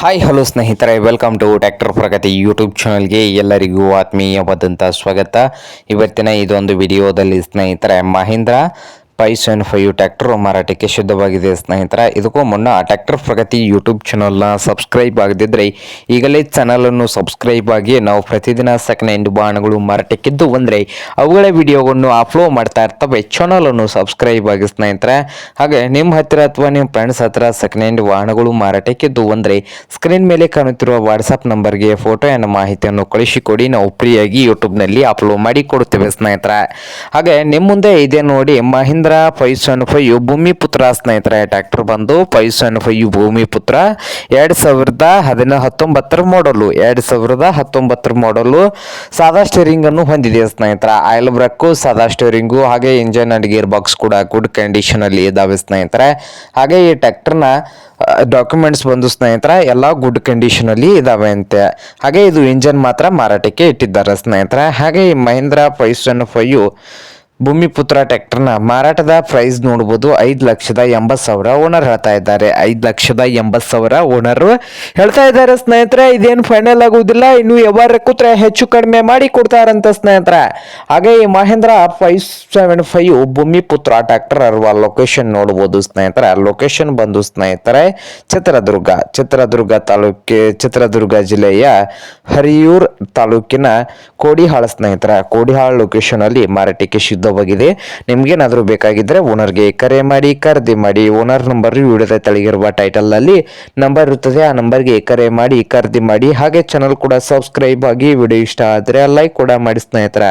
Hi hello ಸ್ನೇಹಿತರೆ. Welcome to tractor Pragati YouTube ಚಾನಲ್ಗೆ ಎಲ್ಲರಿಗೂ ಆತ್ಮೀಯವಾದಂಥ ಸ್ವಾಗತ. ಇವತ್ತಿನ ಇದೊಂದು ವಿಡಿಯೋದಲ್ಲಿ ಸ್ನೇಹಿತರೆ, Mahindra five seven five tractor ಮಾರಾಟಕ್ಕೆ ಶುದ್ಧವಾಗಿದೆ ಸ್ನೇಹಿತರ. ಇದಕ್ಕೂ ಮುನ್ನ ಟ್ಯಾಕ್ಟರ್ ಪ್ರಗತಿ ಯೂಟ್ಯೂಬ್ ಚಾನಲ್ನ ಸಬ್ಸ್ಕ್ರೈಬ್ ಆಗದಿದ್ದರೆ ಈಗಲೇ ಚಾನಲನ್ನು ಸಬ್ಸ್ಕ್ರೈಬ್ ಆಗಿ ನಾವು ಪ್ರತಿದಿನ ಸೆಕೆಂಡ್ ಹ್ಯಾಂಡ್ ವಾಹನಗಳು ಮಾರಾಟಕ್ಕಿದ್ದು ಬಂದರೆ ಅವುಗಳ ವಿಡಿಯೋವನ್ನು ಅಪ್ಲೋಡ್ ಮಾಡ್ತಾ ಇರ್ತವೆ. ಚಾನಲನ್ನು ಸಬ್ಸ್ಕ್ರೈಬ್ ಆಗಿ ಸ್ನೇಹಿತರ. ಹಾಗೆ ನಿಮ್ಮ ಹತ್ತಿರ ಅಥವಾ ನಿಮ್ಮ ಫ್ರೆಂಡ್ಸ್ ಹತ್ತಿರ ಸೆಕೆಂಡ್ ಹ್ಯಾಂಡ್ ವಾಹನಗಳು ಮಾರಾಟಕ್ಕಿದ್ದು ಬಂದರೆ ಸ್ಕ್ರೀನ್ ಮೇಲೆ ಕಾಣುತ್ತಿರುವ ವಾಟ್ಸಪ್ ನಂಬರ್ಗೆ ಫೋಟೋ ಅನ್ನು ಮಾಹಿತಿಯನ್ನು ಕಳಿಸಿಕೊಡಿ. ನಾವು ಫ್ರೀಯಾಗಿ ಯೂಟ್ಯೂಬ್ನಲ್ಲಿ ಅಪ್ಲೋಡ್ ಮಾಡಿ ಕೊಡುತ್ತೇವೆ ಸ್ನೇಹಿತರ. ಹಾಗೆ ನಿಮ್ಮ ಮುಂದೆ ಇದೆ ನೋಡಿ ಮಹೀಂದ್ರ ಫೈವ್ ಸೆವೆನ್ ಫೈವ್ ಭೂಮಿ ಪುತ್ರ ಸ್ನೇಹಿತರೆ, ಟ್ರ್ಯಾಕ್ಟರ್ ಬಂದು ಫೈವ್ ಸೆವೆನ್ ಫೈವ್ ಭೂಮಿ ಪುತ್ರ. ಎರಡು ಸಾವಿರದ ಹದಿನ ಹತ್ತೊಂಬತ್ತರ ಮಾಡಲು ಎರಡು ಸಾವಿರದ ಹತ್ತೊಂಬತ್ತರ ಮಾಡಲು ಸಾದಾ ಸ್ಟೇರಿಂಗ್ ಅನ್ನು ಹೊಂದಿದೆ ಸ್ನೇಹಿತರ. ಆಯಿಲ್ ಬ್ರೇಕು ಸಾದಾ ಸ್ಟೇರಿಂಗು ಹಾಗೆ ಇಂಜನ್ ಅಂಡ್ ಗೇರ್ ಬಾಕ್ಸ್ ಕೂಡ ಗುಡ್ ಕಂಡೀಷನ್ ಅಲ್ಲಿ ಇದಾವೆ ಸ್ನೇಹಿತರೆ. ಹಾಗೆ ಈ ಟ್ರ್ಯಾಕ್ಟರ್ನ ಡಾಕ್ಯುಮೆಂಟ್ಸ್ ಬಂದು ಸ್ನೇಹಿತರ, ಎಲ್ಲ ಗುಡ್ ಕಂಡೀಷನ್ ಅಲ್ಲಿ ಇದಾವೆ ಅಂತೆ. ಹಾಗೆ ಇದು ಇಂಜನ್ ಮಾತ್ರ ಮಾರಾಟಕ್ಕೆ ಇಟ್ಟಿದ್ದಾರೆ ಸ್ನೇಹಿತರೆ. ಹಾಗೆ ಈ Mahindra five seven five Bhoomiputra ಟ್ರ್ಯಾಕ್ಟರ್ನ ಮಾರಾಟದ ಪ್ರೈಸ್ ನೋಡ್ಬೋದು ಐದು ಲಕ್ಷದ ಎಂಬತ್ತು ಸಾವಿರ ಓನರ್ ಹೇಳ್ತಾ ಇದ್ದಾರೆ. ಐದು ಲಕ್ಷದ ಎಂಬತ್ತು ಸಾವಿರ ಓನರ್ ಹೇಳ್ತಾ ಇದ್ದಾರೆ ಸ್ನೇಹಿತರೆ. ಇದೇನು ಫೈನಲ್ ಆಗುವುದಿಲ್ಲ. ಇನ್ನು ಯಾವ ಕೂತ್ರೆ ಹೆಚ್ಚು ಕಡಿಮೆ ಮಾಡಿ ಕೊಡ್ತಾರಂತ ಸ್ನೇಹಿತರೆ. ಹಾಗೆ ಈ Mahindra five seven five Bhoomiputra tractor ಅರುವ location ನೋಡ್ಬೋದು ಸ್ನೇಹಿತರೆ. ಲೊಕೇಶನ್ ಬಂದು ಸ್ನೇಹಿತರೆ, ಚಿತ್ರದುರ್ಗ ಚಿತ್ರದುರ್ಗ ತಾಲೂಕಿ, ಚಿತ್ರದುರ್ಗ ಜಿಲ್ಲೆಯ ಹರಿಯೂರ್ ತಾಲೂಕಿನ ಕೋಡಿಹಾಳ ಸ್ನೇಹಿತರ. ಕೋಡಿಹಾಳ ಲೊಕೇಶನ್ ಅಲ್ಲಿ ಮಾರಾಟಕ್ಕೆ ಶುದ್ಧವಾಗಿದೆ ನಿಮ್ಗೇನಾದ್ರೂ ಬೇಕಾಗಿದ್ರೆ ಓನರ್ಗೆ ಕರೆ ಮಾಡಿ, ಖರೀದಿ ಮಾಡಿ, ಓನರ್ ನಂಬರ್ ವಿಡಿಯೋದ ತಳಗಿರುವ ಟೈಟಲ್ ಅಲ್ಲಿ ನಂಬರ್ ಇರುತ್ತದೆ. ಆ ನಂಬರ್ಗೆ ಕರೆ ಮಾಡಿ, ಖರೀದಿ ಮಾಡಿ, ಹಾಗೆ ಚಾನಲ್ ಕೂಡ ಸಬ್ಸ್ಕ್ರೈಬ್ ಆಗಿ ವಿಡಿಯೋ ಇಷ್ಟ ಆದರೆ ಲೈಕ್ ಕೂಡ ಮಾಡಿ ಸ್ನೇಹಿತರ.